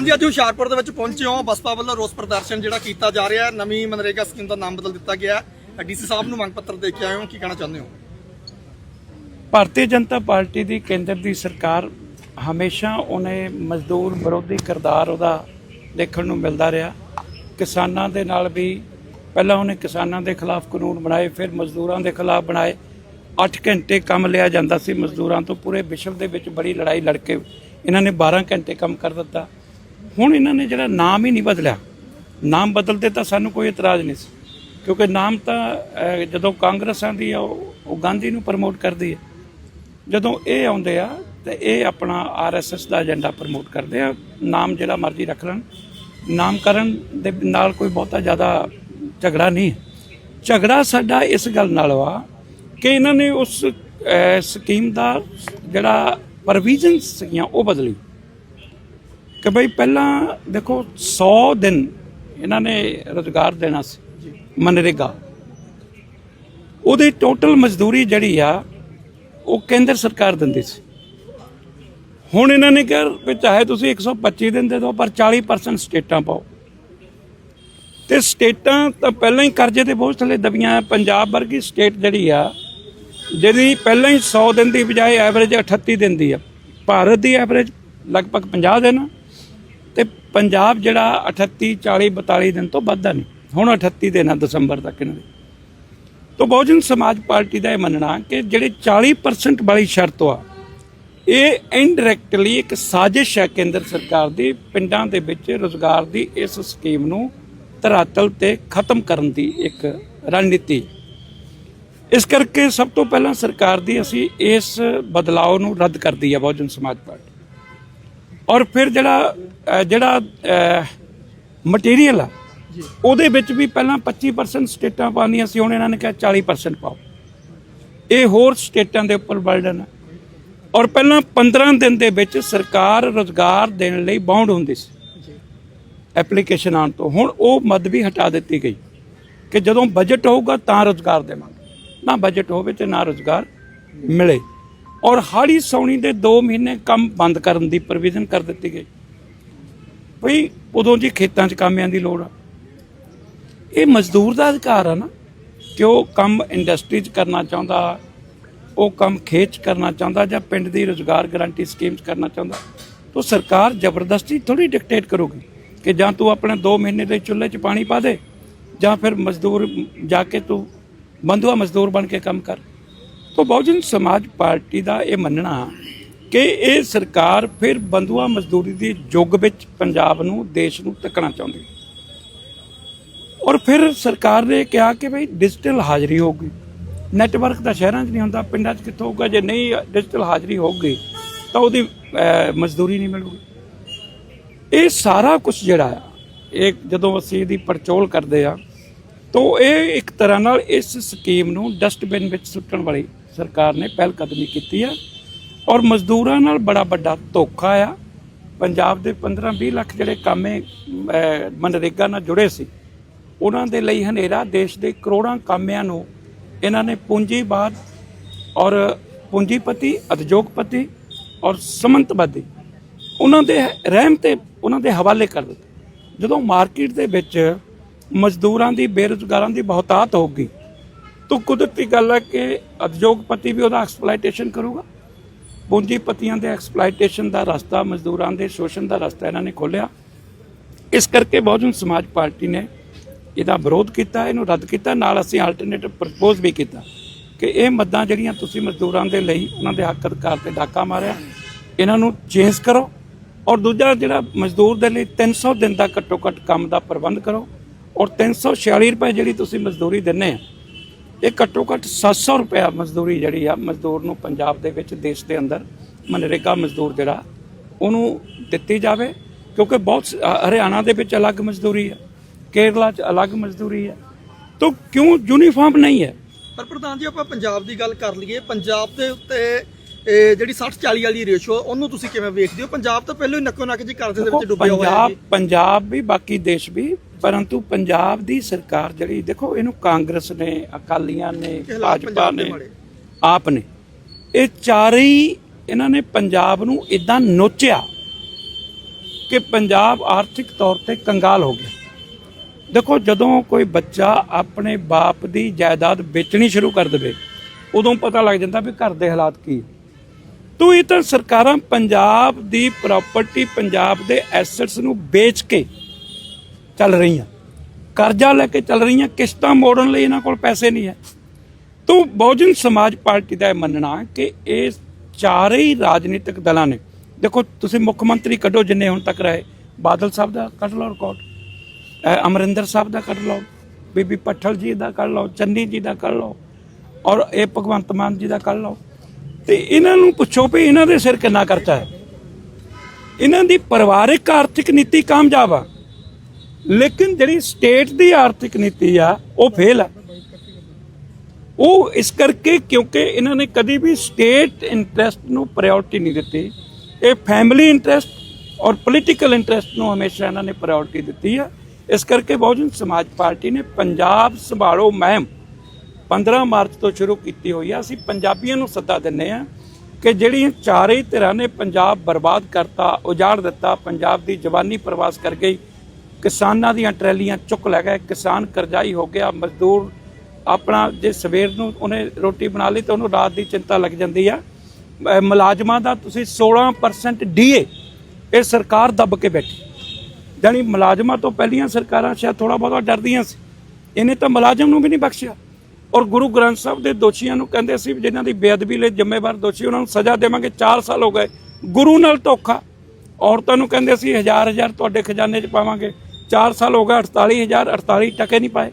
ਪ੍ਰਧਾਨ ਜੀ ਅੱਜ ਹੁਸ਼ਿਆਰਪੁਰ ਦੇ ਵਿੱਚ ਪਹੁੰਚੇ ਹੋ। ਬਸਪਾ ਵੱਲੋਂ ਰੋਸ ਪ੍ਰਦਰਸ਼ਨ ਜਿਹੜਾ ਕੀਤਾ ਜਾ ਰਿਹਾ ਹੈ। ਨਵੀਂ ਮਨਰੇਗਾ ਸਕੀਮ ਦਾ ਨਾਮ ਬਦਲ ਦਿੱਤਾ ਗਿਆ ਹੈ। ਡੀਸੀ ਸਾਹਿਬ ਨੂੰ ਮੰਗ ਪੱਤਰ ਦੇ ਕੇ ਆਏ ਹੋ। ਕੀ ਕਹਿਣਾ ਚਾਹੁੰਦੇ ਹੋ? ਭਾਰਤੀ ਜਨਤਾ ਪਾਰਟੀ ਦੀ ਕੇਂਦਰ ਦੀ ਸਰਕਾਰ ਹਮੇਸ਼ਾ ਉਹਨੇ ਮਜ਼ਦੂਰ ਵਿਰੋਧੀ ਕਿਰਦਾਰ ਉਹਦਾ ਦੇਖਣ ਨੂੰ ਮਿਲਦਾ ਰਿਹਾ। ਕਿਸਾਨਾਂ ਦੇ ਨਾਲ ਵੀ ਪਹਿਲਾਂ ਉਹਨੇ ਕਿਸਾਨਾਂ ਦੇ ਖਿਲਾਫ ਕਾਨੂੰਨ ਬਣਾਏ, ਫਿਰ ਮਜ਼ਦੂਰਾਂ ਦੇ ਖਿਲਾਫ ਬਣਾਏ। 8 ਘੰਟੇ ਕੰਮ ਲਿਆ ਜਾਂਦਾ ਸੀ ਮਜ਼ਦੂਰਾਂ ਤੋਂ। ਪੂਰੇ ਵਿਸ਼ਵ ਦੇ ਵਿੱਚ ਬੜੀ ਲੜਾਈ ਲੜ ਕੇ ਇਹਨਾਂ ਨੇ 12 ਘੰਟੇ ਕੰਮ ਕਰ ਦਿੱਤਾ। ਹੁਣ ਇਹਨਾਂ ਨੇ ਜਿਹੜਾ ਨਾਮ ਹੀ ਨਹੀਂ ਬਦਲਿਆ। ਨਾਮ ਬਦਲਦੇ ਤਾਂ ਸਾਨੂੰ ਕੋਈ ਇਤਰਾਜ਼ ਨਹੀਂ ਸੀ। ਕਿਉਂਕਿ ਨਾਮ ਤਾਂ ਜਦੋਂ ਕਾਂਗਰਸ ਆਂਦੀ ਆ, ਉਹ ਗਾਂਧੀ ਨੂੰ ਪ੍ਰਮੋਟ ਕਰਦੀ ਹੈ ਜਦੋਂ ਇਹ ਆਉਂਦੇ ਆ, ਤੇ ਇਹ ਆਪਣਾ ਆਰਐਸਐਸ ਦਾ ਏਜੰਡਾ ਪ੍ਰਮੋਟ ਕਰਦੇ ਆ। ਨਾਮ ਜਿਹੜਾ ਮਰਜ਼ੀ ਰੱਖ ਲੈਣ। ਨਾਮਕਰਨ ਦੇ ਨਾਲ ਕੋਈ ਬਹੁਤਾ ਜ਼ਿਆਦਾ ਝਗੜਾ ਨਹੀਂ। ਝਗੜਾ ਸਾਡਾ ਇਸ ਗੱਲ ਨਾਲ ਵਾ ਕਿ ਇਹਨਾਂ ਨੇ ਉਸ ਸਕੀਮ ਦਾ ਜਿਹੜਾ ਪ੍ਰੋਵੀਜ਼ਨ ਸੀਗੀਆਂ, ਉਹ ਬਦਲੀ। ਕਿ ਬਈ ਪਹਿਲਾਂ ਦੇਖੋ 100 ਦਿਨ ਇਹਨਾਂ ਨੇ ਰੋਜ਼ਗਾਰ ਦੇਣਾ ਸੀ ਮਨਰੇਗਾ। ਉਹਦੀ ਟੋਟਲ ਮਜ਼ਦੂਰੀ ਜਿਹੜੀ ਆ, ਉਹ ਕੇਂਦਰ ਸਰਕਾਰ ਦਿੰਦੀ ਸੀ। ਹੁਣ ਇਹਨਾਂ ਨੇ ਕਿਹਾ ਵੀ ਚਾਹੇ ਤੁਸੀਂ 125 ਦਿਨ ਦੇ ਦਿਓ, ਪਰ 40% ਸਟੇਟਾਂ ਪਾਓ। ਤੇ ਸਟੇਟਾਂ ਤਾਂ ਪਹਿਲਾਂ ਹੀ ਕਰਜ਼ੇ ਦੇ ਬੋਝ ਥੱਲੇ ਦਬੀਆਂ ਪੰਜਾਬ ਵਰਗੀ ਸਟੇਟ ਜਿਹੜੀ ਆ, ਜਿਹਦੀ ਪਹਿਲਾਂ ਹੀ 100 ਦਿਨ ਦੀ ਬਜਾਏ ਐਵਰੇਜ 38 ਦਿਨ ਦੀ ਆ। ਭਾਰਤ ਦੀ ਐਵਰੇਜ ਲਗਭਗ 50 ਦਿਨ ਆ। ਤੇ ਪੰਜਾਬ ਜਿਹੜਾ 38 40 42 ਦਿਨ ਤੋਂ ਵੱਧਦਾ ਨਹੀਂ। ਹੁਣ 38 ਦਿਨ ਆ ਦਸੰਬਰ ਤੱਕ ਇਹਨਾਂ ਦੀ। ਤੋਂ ਬਹੁਜਨ ਸਮਾਜ ਪਾਰਟੀ ਦਾ ਇਹ ਮੰਨਣਾ ਕਿ ਜਿਹੜੇ 40% ਵਾਲੀ ਸ਼ਰਤ ਆ, ਇਹ ਇਨਡਾਇਰੈਕਟਲੀ ਇੱਕ ਸਾਜ਼ਿਸ਼ ਹੈ ਕੇਂਦਰ ਸਰਕਾਰ ਦੀ, ਪਿੰਡਾਂ ਦੇ ਵਿੱਚ ਰੋਜ਼ਗਾਰ ਦੀ ਇਸ ਸਕੀਮ ਨੂੰ ਧਰਾਤਲ ਤੇ ਖਤਮ ਕਰਨ ਦੀ ਇੱਕ ਰਣਨੀਤੀ। ਇਸ ਕਰਕੇ ਸਭ ਤੋਂ ਪਹਿਲਾਂ ਸਰਕਾਰ ਦੀ ਅਸੀਂ ਇਸ ਬਦਲਾਅ ਨੂੰ ਰੱਦ ਕਰਦੀ ਹੈ ਬਹੁਜਨ ਸਮਾਜ ਪਾਰਟੀ। ਔਰ ਫਿਰ ਜਿਹੜਾ ਜਿਹੜਾ ਮਟੀਰੀਅਲ ਆ ਉਹਦੇ ਵਿੱਚ ਵੀ ਪਹਿਲਾਂ 25% ਸਟੇਟਾਂ ਪਾਉਂਦੀਆਂ ਸੀ ਹੁਣ ਇਹਨਾਂ ਨੇ ਕਿਹਾ 40% ਪਾਓ। ਇਹ ਹੋਰ ਸਟੇਟਾਂ ਦੇ ਉੱਪਰ ਬਰਡਨ ਹੈ ਔਰ ਪਹਿਲਾਂ 15 ਦਿਨ ਦੇ ਵਿੱਚ ਸਰਕਾਰ ਰੋਜ਼ਗਾਰ ਦੇਣ ਲਈ ਬਾਉਂਡ ਹੁੰਦੀ ਸੀ। ਐਪਲੀਕੇਸ਼ਨ ਆਉਣ ਤੋਂ। ਹੁਣ ਉਹ ਮਦ ਵੀ ਹਟਾ ਦਿੱਤੀ ਗਈ ਕਿ ਜਦੋਂ ਬਜਟ ਹੋਊਗਾ ਤਾਂ ਰੋਜ਼ਗਾਰ ਦੇਵਾਂਗੇ। ਨਾ ਬਜਟ ਹੋਵੇ ਤੇ ਨਾ ਰੋਜ਼ਗਾਰ ਮਿਲੇ। ਔਰ ਹਾੜੀ ਸੌਣੀ ਦੇ 2 ਮਹੀਨੇ ਕੰਮ ਬੰਦ ਕਰਨ ਦੀ ਪ੍ਰੋਵੀਜ਼ਨ ਕਰ ਦਿੱਤੀ ਗਈ। ਭਈ ਉਦੋਂ ਜੀ ਖੇਤਾਂ 'ਚ ਕਾਮਿਆਂ ਦੀ ਲੋੜ ਆ। ਇਹ ਮਜ਼ਦੂਰ ਦਾ ਅਧਿਕਾਰ ਆ ਨਾ ਕਿ ਉਹ ਕੰਮ ਇੰਡਸਟਰੀ 'ਚ ਕਰਨਾ ਚਾਹੁੰਦਾ, ਉਹ ਕੰਮ ਖੇਤ 'ਚ ਕਰਨਾ ਚਾਹੁੰਦਾ ਜਾਂ ਪਿੰਡ ਦੀ ਰੋਜ਼ਗਾਰ ਗਾਰੰਟੀ 'ਚ ਕਰਨਾ ਚਾਹੁੰਦਾ। ਤਾਂ ਸਰਕਾਰ ਜ਼ਬਰਦਸਤੀ ਥੋੜੀ ਡਿਕਟੇਟ ਕਰੂਗੀ ਕਿ ਜਾਂ ਤੂੰ ਆਪਣੇ 2 ਮਹੀਨੇ ਦੇ ਚੁੱਲ੍ਹੇ 'ਚ ਪਾਣੀ ਪਾ ਦੇ ਜਾਂ ਫਿਰ ਮਜ਼ਦੂਰ ਜਾ ਕੇ ਤੂੰ ਬੰਧੂਆ ਮਜ਼ਦੂਰ ਬਣ ਕੇ ਕੰਮ ਕਰ। ਤਾਂ ਬਹੁਜਨ ਸਮਾਜ ਪਾਰਟੀ ਦਾ ਇਹ ਮੰਨਣਾ ਕਿ ਇਹ ਸਰਕਾਰ ਫਿਰ ਬੰਧੂਆ ਮਜ਼ਦੂਰੀ ਦੇ ਯੁੱਗ ਵਿੱਚ ਪੰਜਾਬ ਨੂੰ, ਦੇਸ਼ ਨੂੰ ਤੱਕਣਾ ਚਾਹੁੰਦੀ ਹੈ। ਔਰ ਫਿਰ ਸਰਕਾਰ ਨੇ ਕਿਹਾ ਕਿ ਭਈ ਡਿਜੀਟਲ ਹਾਜ਼ਰੀ ਹੋਊਗੀ। ਨੈਟਵਰਕ ਤਾਂ ਸ਼ਹਿਰਾਂ 'ਚ ਨਹੀਂ ਹੁੰਦਾ, ਪਿੰਡਾਂ 'ਚ ਕਿੱਥੋਂ ਹੋਊਗਾ? ਜੇ ਨਹੀਂ ਡਿਜੀਟਲ ਹਾਜ਼ਰੀ ਹੋਊਗੀ, ਤਾਂ ਉਹਦੀ ਮਜ਼ਦੂਰੀ ਨਹੀਂ ਮਿਲੂਗੀ। ਇਹ ਸਾਰਾ ਕੁਝ ਜਿਹੜਾ ਆ, ਇਹ ਜਦੋਂ ਅਸੀਂ ਇਹਦੀ ਪੜਚੋਲ ਕਰਦੇ ਆ ਤਾਂ ਇਹ ਇੱਕ ਤਰ੍ਹਾਂ ਨਾਲ ਇਸ ਸਕੀਮ ਨੂੰ ਡਸਟਬਿਨ ਵਿੱਚ ਸੁੱਟਣ ਵਾਲੀ ਸਰਕਾਰ ਨੇ ਪਹਿਲ ਕਦਮੀ ਕੀਤੀ ਆ। ਔਰ ਮਜ਼ਦੂਰਾਂ ਨਾਲ ਬੜਾ ਵੱਡਾ ਧੋਖਾ ਆ। ਪੰਜਾਬ ਦੇ 15-20 ਲੱਖ ਜਿਹੜੇ ਕਾਮੇ ਮਨਰੇਗਾ ਨਾਲ ਜੁੜੇ ਸੀ, ਉਹਨਾਂ ਦੇ ਲਈ ਹਨੇਰਾ, ਦੇਸ਼ ਦੇ ਕਰੋੜਾਂ ਕਾਮਿਆਂ ਨੂੰ ਇਹਨਾਂ ਨੇ ਪੂੰਜੀਵਾਦ ਔਰ ਪੂੰਜੀਪਤੀ, ਉਦਯੋਗਪਤੀ ਔਰ ਸਮੰਤਵਾਦੀ ਉਹਨਾਂ ਦੇ ਰਹਿਮ ਤੇ ਉਹਨਾਂ ਦੇ ਹਵਾਲੇ ਕਰ ਦਿੱਤਾ। ਜਦੋਂ ਮਾਰਕੀਟ ਦੇ ਵਿੱਚ ਮਜ਼ਦੂਰਾਂ ਦੀ, ਬੇਰੁਜ਼ਗਾਰਾਂ ਦੀ ਬਹੁਤਾਤ ਹੋਊਗੀ ਤਾਂ ਕੁਦਰਤੀ ਗੱਲ ਹੈ ਕਿ ਉਦਯੋਗਪਤੀ ਵੀ ਉਹਦਾ ਐਕਸਪਲੋਇਟੇਸ਼ਨ ਕਰੂਗਾ। ਪੂੰਜੀਪਤੀਆਂ ਦੇ ਐਕਸਪਲੋਇਟੇਸ਼ਨ ਦਾ ਰਸਤਾ, ਮਜ਼ਦੂਰਾਂ ਦੇ ਸ਼ੋਸ਼ਣ ਦਾ ਰਸਤਾ ਇਹਨਾਂ ਨੇ ਖੋਲਿਆ ਇਸ ਕਰਕੇ ਬਹੁਜਨ ਸਮਾਜ ਪਾਰਟੀ ਨੇ ਇਹਦਾ ਵਿਰੋਧ ਕੀਤਾ, ਇਹਨੂੰ ਰੱਦ ਕੀਤਾ। ਨਾਲ ਅਸੀਂ ਆਲਟਰਨੇਟਿਵ ਪ੍ਰਪੋਜ਼ ਵੀ ਕੀਤਾ ਕਿ ਇਹ ਮੱਦਾਂ ਜਿਹੜੀਆਂ ਤੁਸੀਂ ਮਜ਼ਦੂਰਾਂ ਦੇ ਲਈ ਉਹਨਾਂ ਦੇ ਹੱਕ ਅਧਿਕਾਰ ਤੇ ਡਾਕਾ ਮਾਰਿਆ, ਇਹਨਾਂ ਨੂੰ ਚੇਂਜ ਕਰੋ। ਔਰ ਦੂਜਾ ਜਿਹੜਾ ਮਜ਼ਦੂਰ ਦੇ ਲਈ 300 ਦਿਨ ਦਾ ਘੱਟੋ ਘੱਟ ਕੰਮ ਦਾ ਪ੍ਰਬੰਧ ਕਰੋ ਔਰ 346 ਰੁਪਏ ਜਿਹੜੀ ਤੁਸੀਂ ਮਜ਼ਦੂਰੀ ਦਿੰਨੇ ਆ ਇਹ ਘੱਟੋ ਘੱਟ 700 ਰੁਪਏ ਮਜ਼ਦੂਰੀ ਜਿਹੜੀ ਆ ਮਜ਼ਦੂਰ ਨੂੰ ਪੰਜਾਬ ਦੇ ਵਿੱਚ ਦੇਸ਼ ਦੇ ਅੰਦਰ ਮਨਰੇਗਾ ਮਜ਼ਦੂਰ ਜਿਹੜਾ ਉਹਨੂੰ ਦਿੱਤੀ ਜਾਵੇ ਕਿਉਂਕਿ ਬਹੁਤ ਹਰਿਆਣਾ ਦੇ ਵਿੱਚ ਅਲੱਗ ਮਜ਼ਦੂਰੀ ਹੈ ਕੇਰਲਾ 'ਚ ਅਲੱਗ ਮਜ਼ਦੂਰੀ ਹੈ ਤਾਂ ਕਿਉਂ ਯੂਨੀਫਾਰਮ ਨਹੀਂ ਹੈ? ਪਰ ਪ੍ਰਧਾਨ ਜੀ ਆਪਾਂ ਪੰਜਾਬ ਦੀ ਗੱਲ ਕਰ ਲਈਏ ਪੰਜਾਬ ਦੇ ਉੱਤੇ ਇਹ ਜਿਹੜੀ 60 40 ਵਾਲੀ ਰੇਸ਼ੋ ਉਹਨੂੰ ਤੁਸੀਂ ਕਿਵੇਂ ਵੇਖਦੇ ਹੋ? ਪੰਜਾਬ ਤਾਂ ਪਹਿਲਾਂ ਹੀ ਨੱਕੋ ਨੱਕ ਜੀ ਕਰਜ਼ੇ ਦੇ ਵਿੱਚ ਡੁੱਬਿਆ ਹੋਇਆ ਹੈ ਪੰਜਾਬ ਵੀ ਬਾਕੀ ਦੇਸ਼ ਵੀ ਪਰੰਤੂ ਪੰਜਾਬ ਦੀ ਸਰਕਾਰ ਜਿਹੜੀ ਦੇਖੋ ਇਹਨੂੰ ਕਾਂਗਰਸ ਨੇ ਅਕਾਲੀਆਂ ਨੇ ਭਾਜਪਾ ਨੇ। ਆਪ ਨੇ। ਇਹ ਚਾਰੇ ਹੀ ਇਹਨਾਂ ਨੇ ਪੰਜਾਬ ਨੂੰ ਇਦਾਂ ਨੋਚਿਆ ਕਿ ਪੰਜਾਬ ਆਰਥਿਕ ਤੌਰ ਤੇ ਕੰਗਾਲ ਹੋ ਗਿਆ। ਦੇਖੋ ਜਦੋਂ ਕੋਈ ਬੱਚਾ ਆਪਣੇ ਬਾਪ ਦੀ ਜਾਇਦਾਦ ਵੇਚਣੀ ਸ਼ੁਰੂ ਕਰ ਦੇਵੇ ਉਦੋਂ ਪਤਾ ਲੱਗ ਜਾਂਦਾ ਵੀ ਘਰ ਦੇ ਹਾਲਾਤ ਕੀ ਤੋ ਇਹ ਤਾਂ ਸਰਕਾਰਾਂ ਪੰਜਾਬ ਦੀ ਪ੍ਰਾਪਰਟੀ ਪੰਜਾਬ ਦੇ ਐਸੈਟਸ ਨੂੰ ਵੇਚ ਕੇ ਚੱਲ ਰਹੀਆਂ। ਕਰਜ਼ਾ ਲੈ ਕੇ ਚੱਲ ਰਹੀਆਂ, ਕਿਸ਼ਤਾਂ ਮੋੜਨ ਲਈ ਇਹਨਾਂ ਕੋਲ ਪੈਸੇ ਨਹੀਂ ਹੈ। ਤੋ ਬਹੁਜਨ ਸਮਾਜ ਪਾਰਟੀ ਦਾ ਇਹ ਮੰਨਣਾ ਕਿ ਇਹ ਚਾਰੇ ਹੀ ਰਾਜਨੀਤਿਕ ਦਲਾਂ ਨੇ। ਦੇਖੋ, ਤੁਸੀਂ ਮੁੱਖ ਮੰਤਰੀ ਕੱਢੋ ਜਿੰਨੇ ਹੁਣ ਤੱਕ ਰਹੇ। ਬਾਦਲ ਸਾਹਿਬ ਦਾ ਕੱਢ ਲਓ ਰਿਕਾਰਡ। ਅਹ ਅਮਰਿੰਦਰ ਸਾਹਿਬ ਦਾ ਕੱਢ ਲਓ। ਬੀਬੀ ਪੱਠਲ ਜੀ ਦਾ ਕੱਢ ਲਓ। ਚੰਨੀ ਜੀ ਦਾ ਕੱਢ ਲਓ। ਔਰ ਇਹ ਭਗਵੰਤ ਮਾਨ ਜੀ ਦਾ ਕੱਢ ਲਓ। ਤੇ ਇਹਨਾਂ ਨੂੰ ਪੁੱਛੋ ਵੀ ਇਹਨਾਂ ਦੇ ਸਿਰ ਕਿੰਨਾ ਖਰਚਾ ਹੈ। ਇਹਨਾਂ ਦੀ ਪਰਿਵਾਰਿਕ ਆਰਥਿਕ ਨੀਤੀ ਕਾਮਯਾਬ ਆ। ਲੇਕਿਨ ਜਿਹੜੀ ਸਟੇਟ ਦੀ ਆਰਥਿਕ ਨੀਤੀ ਆ, ਉਹ ਫੇਲ ਆ। ਉਹ ਇਸ ਕਰਕੇ ਕਿਉਂਕਿ ਇਹਨਾਂ ਨੇ ਕਦੀ ਵੀ ਸਟੇਟ ਇੰਟਰਸਟ ਨੂੰ ਪ੍ਰਾਇੋਰਟੀ ਨਹੀਂ ਦਿੱਤੀ। ਇਹ ਫੈਮਿਲੀ ਇੰਟਰਸਟ ਔਰ ਪੋਲੀਟੀਕਲ ਇੰਟਰਸਟ ਨੂੰ ਹਮੇਸ਼ਾ ਇਹਨਾਂ ਨੇ ਪ੍ਰਾਇੋਰਟੀ ਦਿੱਤੀ ਆ। ਇਸ ਕਰਕੇ ਬਹੁਜਨ ਸਮਾਜ ਪਾਰਟੀ ਨੇ ਪੰਜਾਬ ਸੰਭਾਲੋ ਮਹਿਮ 15 ਮਾਰਚ ਤੋਂ ਸ਼ੁਰੂ ਕੀਤੀ ਹੋਈ ਆ। ਅਸੀਂ ਪੰਜਾਬੀਆਂ ਨੂੰ ਸੱਦਾ ਦਿੰਨੇ ਆ ਕਿ ਜਿਹੜੀਆਂ ਚਾਰੇ ਧਿਰਾਂ ਨੇ ਪੰਜਾਬ ਬਰਬਾਦ ਕਰਤਾ, ਉਜਾੜ ਦਿੱਤਾ, ਪੰਜਾਬ ਦੀ ਜਵਾਨੀ ਪ੍ਰਵਾਸ ਕਰ ਗਈ ਕਿਸਾਨਾਂ ਦੀਆਂ ਟਰੈਲੀਆਂ ਚੁੱਕ ਲੈ ਗਏ, ਕਿਸਾਨ ਕਰਜ਼ਾਈ ਹੋ ਗਿਆ, ਮਜ਼ਦੂਰ ਆਪਣਾ ਜੇ ਸਵੇਰ ਨੂੰ ਉਹਨੇ ਰੋਟੀ ਬਣਾ ਲਈ ਤਾਂ ਉਹਨੂੰ ਰਾਤ ਦੀ ਚਿੰਤਾ ਲੱਗ ਜਾਂਦੀ ਆ। ਮੁਲਾਜ਼ਮਾਂ ਦਾ ਤੁਸੀਂ 16% ਡੀਏ ਇਹ ਸਰਕਾਰ ਦੱਬ ਕੇ ਬੈਠੀ। ਜਾਣੀ ਮੁਲਾਜ਼ਮਾਂ ਤੋਂ ਪਹਿਲੀਆਂ ਸਰਕਾਰਾਂ ਸ਼ਾਇਦ ਥੋੜਾ ਬਹੁਤਾ ਡਰਦੀਆਂ ਸੀ। ਇਹਨੇ ਤਾਂ ਮੁਲਾਜ਼ਮ ਨੂੰ ਵੀ ਨਹੀਂ ਬਖਸ਼ਿਆ। ਔਰ ਗੁਰੂ ਗ੍ਰੰਥ ਸਾਹਿਬ ਦੇ ਦੋਸ਼ੀਆਂ ਨੂੰ ਕਹਿੰਦੇ ਸੀ ਵੀ ਜਿਨ੍ਹਾਂ ਦੀ ਬੇਅਦਬੀ ਲਈ ਜ਼ਿੰਮੇਵਾਰ ਦੋਸ਼ੀ ਉਹਨਾਂ ਨੂੰ ਸਜ਼ਾ ਦੇਵਾਂਗੇ 4 ਸਾਲ ਹੋ ਗਏ। ਗੁਰੂ ਨਾਲ ਧੋਖਾ। ਔਰਤਾਂ ਨੂੰ ਕਹਿੰਦੇ ਸੀ ਹਜ਼ਾਰ ਹਜ਼ਾਰ ਤੁਹਾਡੇ ਖਜ਼ਾਨੇ 'ਚ ਪਾਵਾਂਗੇ। 4 ਸਾਲ ਹੋ ਗਏ 48000 48 ਟਕੇ ਨਹੀਂ ਪਾਏ।